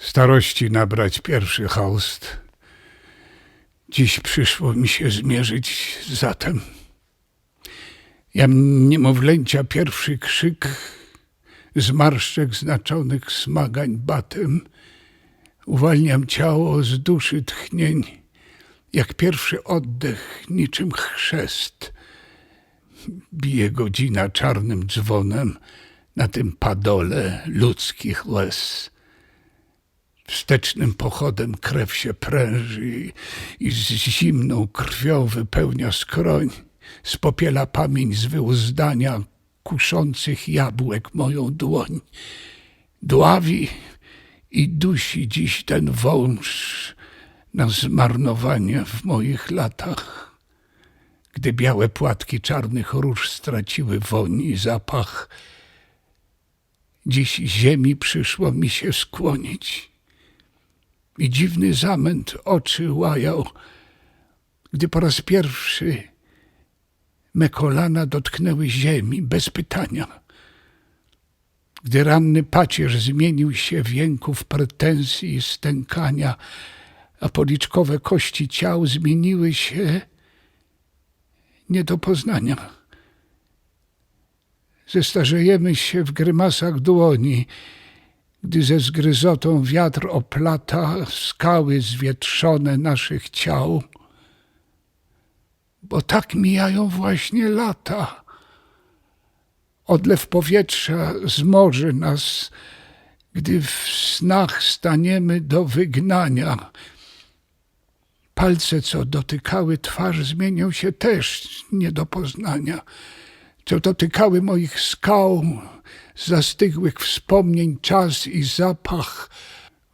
starości nabrać pierwszy haust. Dziś przyszło mi się zmierzyć zatem. Jam niemowlęcia pierwszy krzyk, zmarszczek znaczonych smagań batem. Uwalniam ciało z duszy tchnień, jak pierwszy oddech, niczym chrzest. Bije godzina czarnym dzwonem na tym padole ludzkich łez. Wstecznym pochodem krew się pręży i- z zimną krwią wypełnia skroń. Spopiela pamięć z wyuzdania kuszących jabłek moją dłoń. Dławi i dusi dziś ten wąż na zmarnowanie w moich latach. Gdy białe płatki czarnych róż straciły woń i zapach, dziś ziemi przyszło mi się skłonić. I dziwny zamęt oczy łajał, gdy po raz pierwszy me kolana dotknęły ziemi bez pytania. Gdy ranny pacierz zmienił się w jęków pretensji i stękania, a policzkowe kości ciał zmieniły się nie do poznania. Zestarzejemy się w grymasach dłoni, gdy ze zgryzotą wiatr oplata skały zwietrzone naszych ciał. Bo tak mijają właśnie lata. Odlew powietrza zmoży nas, gdy w snach staniemy do wygnania. Palce, co dotykały twarz, zmienią się też nie do poznania. Co dotykały moich skał, zastygłych wspomnień czas i zapach,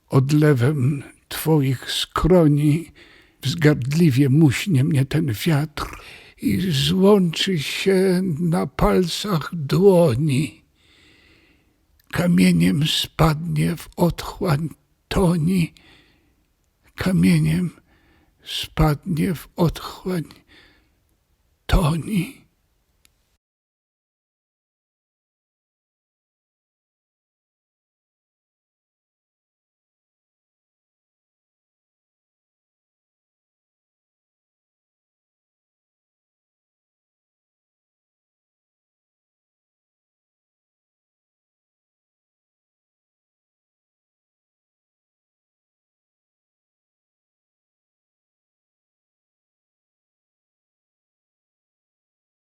odlewem twoich skroni wzgardliwie muśnie mnie ten wiatr i złączy się na palcach dłoni. Kamieniem spadnie w otchłań toni, kamieniem spadnie w otchłań toni.